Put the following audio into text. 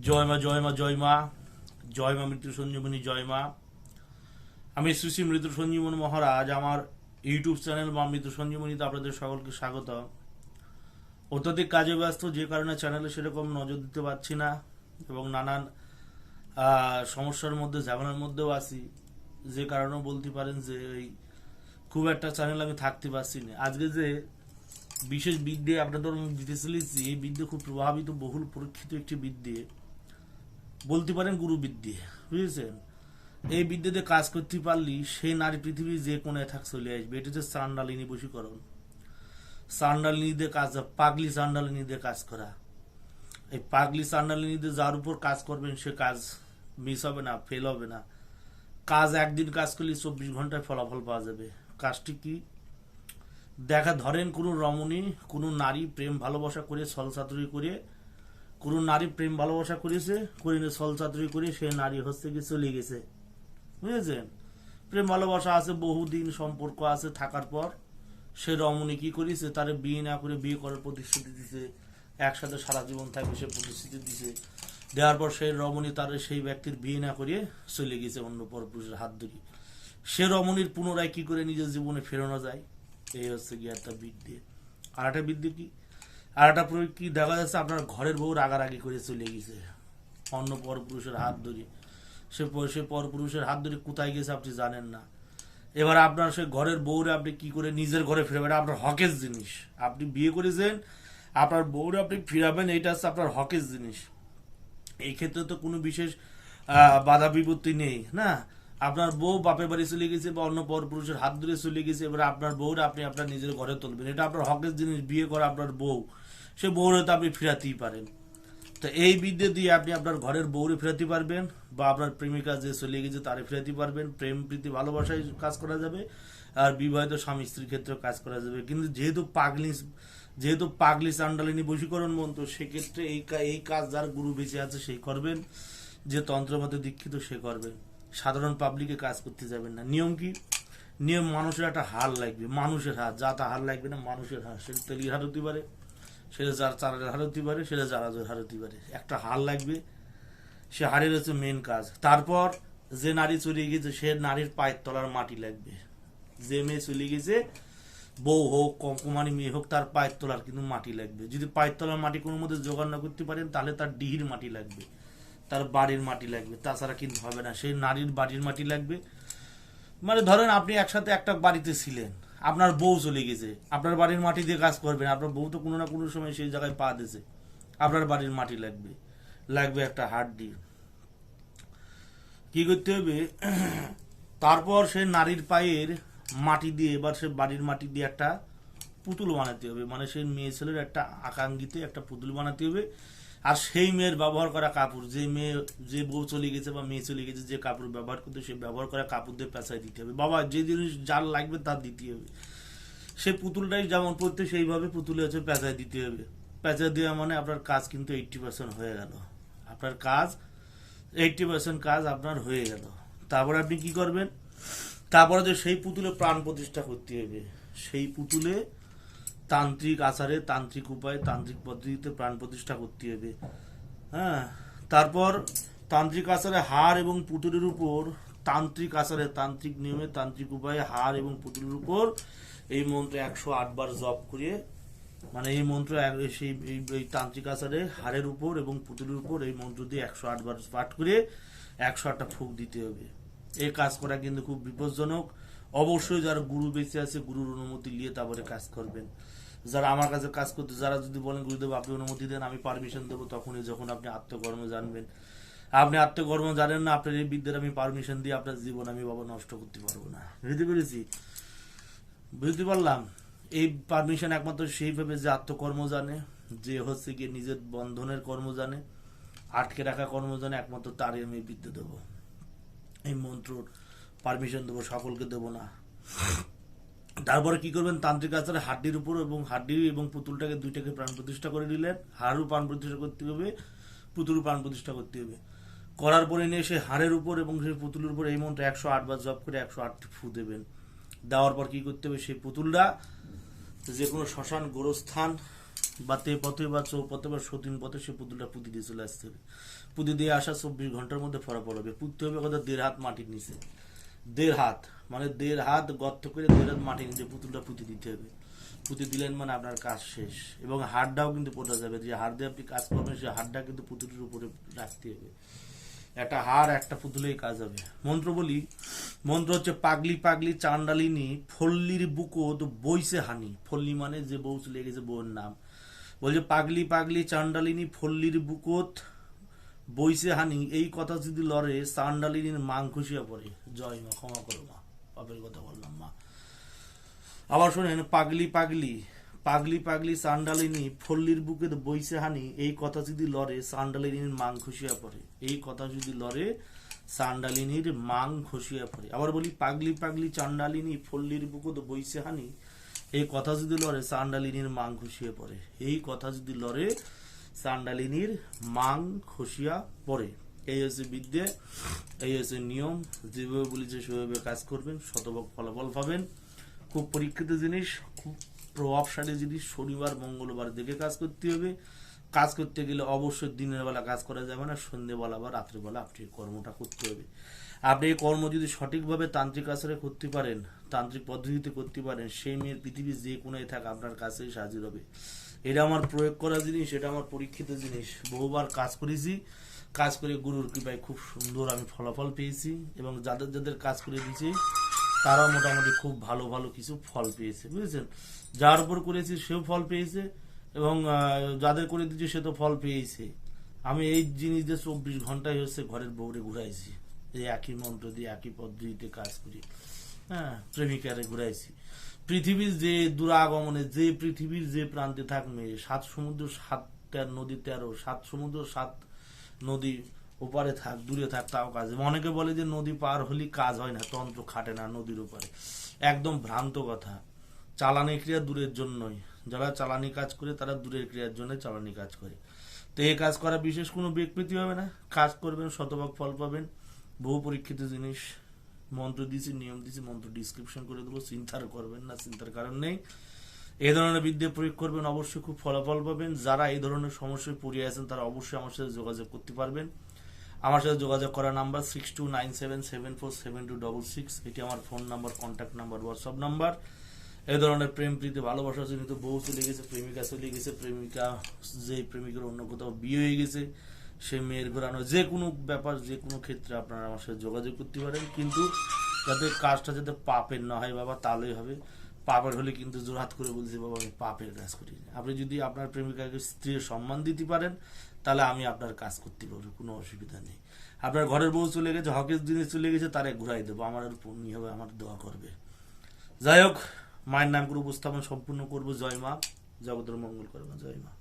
জয় মা জয় মা জয় মা। জয় মা মৃত্যু সঞ্জীবনী, জয় মা। আমি শ্রী শ্রী মৃত্যু সঞ্জীবনী মহারাজ, আমার ইউটিউব চ্যানেল বা মৃত্যু সঞ্জীবনীতে আপনাদের সকলকে স্বাগত। অত্যধিক কাজে ব্যস্ত, যে কারণে চ্যানেলে সেরকম নজর দিতে পারছি না এবং নানান সমস্যার মধ্যে, ঝামেলার মধ্যেও আছি। যে কারণেও বলতে পারেন যে এই খুব একটা চ্যানেল আমি থাকতে পারছি না। আজকে যে বিশেষ বিদ্যে আপনাদের দিতে চলেছি এই বিদ্যে খুব প্রভাবিত, বহুল পরীক্ষিত একটি বিদ্যে। বলতে পারেন গুরু বিদ্যে, বুঝেছেন? এই বিদ্যেতে কাজ করতে পারলি সেই নারী পৃথিবীর যে কোনায় থাক চলে আসবে। এটা হচ্ছে চান্ডালিনী বশীকরণ। দিয়ে কাজ, পাগলি চান্ডালিনী দিয়ে কাজ করা। এই পাগলি চান্ডালিনী দিয়ে যার উপর কাজ করবেন, সে কাজ মিস হবে না ফেল হবে না। কাজ একদিন কাজ করলে চব্বিশ ঘন্টায় ফলাফল পাওয়া যাবে। কাজটি কি? দেখা, ধরেন কোনো রমণী কোনো নারী প্রেম ভালোবাসা করে ছলচাতুরি করে কোনো নারী প্রেম ভালোবাসা করেছে করে ছলচাতুরি করে সে নারী হচ্ছে কি চলে গেছে। বুঝেছেন? প্রেম ভালোবাসা আছে, বহুদিন সম্পর্ক আছে থাকার পর সে রমণী কি করেছে? তার বিয়ে না করে বিয়ে করার প্রতিশ্রুতি দিছে। একসাথে সারা জীবন থাকবে সে প্রতিশ্রুতি দিছে। দেওয়ার পর সেই রমণী তার সেই ব্যক্তির বিয়ে না করে চলে গেছে অন্য পরপুরুষের হাত ধরে। সে রমণীর পুনরায় কি করে নিজের জীবনে ফেরানো যায়? এই হচ্ছে গিয়ে একটা বিদ্যে আর একটা বিদ্যে কি? আর একটা কি দেখা যাচ্ছে, আপনার ঘরের বউ রাগারাগি করে চলে গেছে। অন্য পরপুরুষের হাত ধরে। সে সে পরপুরুষের হাত ধরে কোথায় গেছে আপনি জানেন না। এবার আপনার সে ঘরের বউরে আপনি কি করে নিজের ঘরে ফেরাবেন? এটা আপনার হকের জিনিস। আপনি বিয়ে করেছেন, আপনার বউরে আপনি ফিরাবেন, এইটা হচ্ছে আপনার হকের জিনিস। এই ক্ষেত্রে তো কোনো বিশেষ বাধা বিপত্তি নেই, না? আপনার বউ বাপের বাড়ি চলে গেছে বা অন্য পর পুরুষের হাত ধরে চলে গেছে, এবার আপনার বউরে আপনি আপনার নিজের ঘরে তুলবেন। এটা আপনার হকের জিনিস, বিয়ে করা আপনার বউ। সে বউরে তো আপনি ফিরাতেই পারেন। তো এই বিদ্যে দিয়ে আপনি আপনার ঘরের বউরে ফেরাতে পারবেন বা আপনার প্রেমিকা যে চলে গেছে তারে ফেরাতে পারবেন। প্রেম, প্রীতি, ভালোবাসায় কাজ করা যাবে আর বিবাহিত স্বামী স্ত্রীর ক্ষেত্রেও কাজ করা যাবে। কিন্তু যেহেতু পাগলি যেহেতু পাগলি চান্ডালিনী বশীকরণ মন্ত্র, সেক্ষেত্রে এই এই কাজ যার গুরু বেঁচে আছে সেই করবেন, যে তন্ত্রমতে দীক্ষিত সে করবেন সাধারণ পাবলিকে কাজ করতে যাবেন না। নিয়ম কি? নিয়ম মানুষের একটা হার লাগবে, মানুষের হাত যা তা হার লাগবে না, মানুষের হার। সেটা তেলির হার হতে পারে। সেটা যার চারের হার হতে পারে, সেটা জারাজের হার হতে পারে। একটা হার লাগবে, সে হাড়ের হচ্ছে মেন কাজ। তারপর যে নারী চলে গেছে, সে নারীর পায়ের তলার মাটি লাগবে। যে মেয়ে চলে গেছে, বউ হোক কম মেয়ে হোক, তার পায়ের তলার কিন্তু মাটি লাগবে। যদি পায়ের তলার মাটি কোনো মধ্যে জোগাড় না করতে পারেন, তাহলে তার ডিহির মাটি লাগবে, তার বাড়ির মাটি লাগবে। তাছাড়া কিন্তু হবে না। সেই নারীর বাড়ির মাটি লাগবে। মানে ধরেন আপনি একসাথে একটা বাড়িতে ছিলেন। আপনার বউ চলে গেছে। আপনার বাড়ির মাটি দিয়ে কাজ করবেন। আপনার বউ তো কোনো না কোনো সময় সেই জায়গায় পা দিয়েছে। আপনার বাড়ির মাটি লাগবে। লাগবে একটা হাড্ডি কি করতে হবে? তারপর সে নারীর পায়ের মাটি দিয়ে, এবার সে বাড়ির মাটি দিয়ে একটা পুতুল বানাতে হবে। মানে সেই মেয়ে ছেলের একটা আকাঙ্ক্ষিতে একটা পুতুল বানাতে হবে। আর সেই মেয়ের ব্যবহার করা কাপড়, যে মেয়ে, যে বউ চলে গেছে বা মেয়ে চলে গেছে, যে কাপড় ব্যবহার করতে সে ব্যবহার করা কাপড় দিয়ে পেঁচায় দিতে হবে। বাবা, যে জিনিস যার লাগবে তার দিতে হবে। সে পুতুলটাই যেমন পড়তে সেইভাবে পুতুলে হচ্ছে পেঁচায় দিতে হবে। পেঁচায় দেওয়া মানে আপনার কাজ কিন্তু এইটটি পার্সেন্ট হয়ে গেল। আপনার কাজ এইটটি পার্সেন্ট কাজ আপনার হয়ে গেল। তারপরে আপনি কি করবেন? তারপরে যে সেই পুতুলে প্রাণ প্রতিষ্ঠা করতে হবে। সেই পুতুলে তান্ত্রিক আচারে তান্ত্রিক উপায়ে তান্ত্রিক পদ্ধতিতে প্রাণ প্রতিষ্ঠা করতে হবে। হ্যাঁ? তারপর তান্ত্রিক আচারে হার এবং পুতুলের উপর তান্ত্রিক আচারে তান্ত্রিক নিয়মে তান্ত্রিক উপায়ে হার এবং পুতুলের উপর এই মন্ত্র একশো আটবার জপ করিয়ে মানে এই মন্ত্র সেই, এই- তান্ত্রিক আচারে হাড়ের উপর এবং পুতুলের উপর এই মন্ত্র দিয়ে একশো আটবার পাঠ করে একশো আটটা ফুক দিতে হবে। এই কাজ করা কিন্তু খুব বিপজ্জনক। অবশ্যই যারা গুরু বেঁচে আছে, গুরুর অনুমতি নিয়ে তারপরে কাজ করবেন। যারা আমার কাছে কাজ করতে যারা যদি বলেন, গুরুদেব, আপনি অনুমতি দেন, আমি পারমিশন দেবো, তখনই যখন আপনি আত্মকর্ম জানবেন। আপনি আত্মকর্ম জানেন না, আপনার এই বিদ্যার আমি পারমিশন দিয়ে আপনার জীবন আমি বাবা নষ্ট করতে পারব না। বুঝতে পেরেছি? বুঝতে পারলাম। এই পারমিশন একমাত্র সেইভাবে যে আত্মকর্ম জানে, যে হচ্ছে গিয়ে নিজের বন্ধনের কর্ম জানে, আটকে রাখা কর্ম জানে, একমাত্র তারই আমি বিদ্যা দেবো। এই মন্ত্র পারমিশন দেবো, সকলকে দেবো না। তারপরে কি করবেন? তান্ত্রিক আচারে হাড্ডির উপর এবং হাড্ডি এবং পুতুলটাকে দুইটাকে প্রাণ প্রতিষ্ঠা করে নিলেন। হাড়ও প্রাণ প্রতিষ্ঠা করতে হবে পুতুল প্রাণ প্রতিষ্ঠা করতে হবে। করার পরে নিয়ে সে হাড়ের উপর এবং সেই পুতুলের উপর এই মন্ত্র একশো আটবার জপ করে একশো আটটি ফু দেবেন। দেওয়ার পর কি করতে হবে? সেই পুতুলটা যে কোনো শ্মশান, গোরস্থান বা তে পথে বা চৌপথে বা সতীন পথে সে পুতুলটা পুঁতি দিয়ে চলে আসতে হবে। পুঁতি দিয়ে আসা চব্বিশ ঘণ্টার মধ্যে ফলাফল হবে। পুঁততে হবে কথা দেড় হাত মাটির নিচে। দেড় হাত মানে দেড় হাত গর্ত করে দেড় হাত মাটির নিচে পুতুলটা পুঁতি দিতে হবে। পুঁতি দিলেন মানে আপনার কাজ শেষ। এবং হাড়টাও কিন্তু পোটা যাবে। যে হাড় দিয়ে আপনি কাজ করবেন সেই হাড়টা কিন্তু পুতুলের উপরে রাখতে হবে। একটা হাড়, একটা পুতুলেই কাজ হবে। মন্ত্র বলি, মন্ত্র হচ্ছে, পাগলি পাগলি, চান্ডালিনী, ফল্লির বুকত বইসে হানি। ফল্লি মানে যে বউ চলে গেছে বউর নাম। বলছে, পাগলি পাগলি, চান্ডালিনী, ফল্লির বুকত বইসে হানি, এই কথা যদি লড়ে চান্ডালিনীর মাং খুশিয়া পড়ে। জয় মা, ক্ষমা করো মা, পাপের কথা বললাম মা। আবার শোনেন, পাগলি পাগলি পাগলি পাগলি, সান্ডালিনী, ফল্লির বুকে বইসে হানি, এই কথা যদি লড়ে, সান্ডালিনীর মাং খুশিয়া পড়ে। এই কথা যদি লড়ে, সান্ডালিনীর মাং খুশিয়া পড়ে। আবার বলি, পাগলি পাগলি, চান্ডালিনী, ফল্লির বুকে তো বইসে হানি, এই কথা যদি লড়ে, সান্ডালিনীর মাং খুশিয়া পড়ে। এই কথা যদি লড়ে সান্ডালিনীর মাং খসিয়া পড়ে এই হচ্ছে বিদ্যে, এই হচ্ছে নিয়ম। যেভাবে বলেছে, সেভাবে কাজ করবেন, শতভাগ ফলাফল পাবেন। খুব পরীক্ষিত জিনিস, খুব প্রভাবশালী জিনিস। শনিবার, মঙ্গলবার দেখে কাজ করতে হবে। কাজ করতে গেলে অবশ্যই দিনের বেলা কাজ করা যাবে না। সন্ধ্যেবেলা বা রাত্রিবেলা আপনি কর্মটা করতে হবে। আপনি এই কর্ম যদি সঠিকভাবে তান্ত্রিক আচারে করতে পারেন, তান্ত্রিক পদ্ধতিতে করতে পারেন, সেই মেয়ের পৃথিবীর যে কোনায় থাক আপনার কাছেই এসে হাজির হবে। এটা আমার প্রয়োগ করা জিনিস, এটা আমার পরীক্ষিত জিনিস। বহুবার কাজ করেছি। কাজ করে গুরুর কৃপায় খুব সুন্দর আমি ফলাফল পেয়েছি এবং যাদের যাদের কাজ করে দিয়েছি তারা মোটামুটি খুব ভালো ভালো কিছু ফল পেয়েছে, বুঝেছেন? যার উপর করেছি সেও ফল পেয়েছে এবং যাদের করে দিয়েছি সে তো ফল পেয়েছে। আমি এই জিনিস দিয়ে চব্বিশ ঘন্টায় হচ্ছে ঘরের বউরে ঘুরাইছি। এই একই মন্ত্র দিয়ে, একই পদ্ধতিতে কাজ করি। হ্যাঁ প্রেমিকারে ঘুরাইছি। পৃথিবীর যে দুরাগমনে, যে পৃথিবীর যে প্রান্তে থাকবে, সাত সমুদ্র, সাত তের নদী তেরো, সাত সমুদ্র, সাত নদী ওপারে থাক, দূরে থাক, তাও কাজ। অনেকে বলে যে নদী পার হলে কাজ হয় না, তন্ত্র খাটে না নদীর উপরে একদম ভ্রান্ত কথা। চালানি ক্রিয়া দূরের জন্যই যারা চালানি কাজ করে, তারা দূরের ক্রিয়ার জন্য চালানি কাজ করে। তো এই কাজ করা বিশেষ কোনো ব্যক্তি হবে না। কাজ করবেন, শতভাগ ফল পাবেন। বহু পরীক্ষিত জিনিস মন্ত্র দিয়েছি, নিয়ম দিয়েছি, মন্ত্র ডিসক্রিপশন করে দেবো, চিন্তার করবেন না, চিন্তার কারণ নেই। এই ধরনের বিদ্যা প্রয়োগ করবেন, অবশ্যই খুব ফলাফল পাবেন। যারা এই ধরনের সমস্যায় পড়িয়ে আছেন, তারা অবশ্যই আমার সাথে যোগাযোগ করতে পারবেন। আমার সাথে যোগাযোগ করার number six two nine seven seven four seven two double six এটি আমার phone number contact number WhatsApp number এই ধরনের প্রেম, প্রীতি, ভালোবাসা জনিত বউ চলে গেছে, প্রেমিকা চলে গেছে, প্রেমিকা যে প্রেমিকের অন্য কোথাও বিয়ে হয়ে গেছে সে মেয়ের ঘোরানো যে কোনো ব্যাপার, যে কোনো ক্ষেত্রে আপনারা আমার সাথে যোগাযোগ করতে পারেন। কিন্তু যাতে কাজটা যাতে পাপের না হয় বাবা, তাহলেই হবে। পাপের হলে কিন্তু জোরহাত করে বলছি, বাবা, আমি পাপের কাজ করি। আপনি যদি আপনার প্রেমিকাকে স্ত্রীর সম্মান দিতে পারেন, তাহলে আমি আপনার কাজ করতে পারব, কোনো অসুবিধা নেই। আপনার ঘরের বউ চলে গেছে, হকের দিনে চলে গেছে, তারে ঘুরাই দেবো। আমার আর পুণ্য হবে, আমার দোয়া করবে। যাই হোক, মায়ের নাম করে উপস্থাপন সম্পূর্ণ করব। জয় মা, জগতের মঙ্গল করব। জয় মা।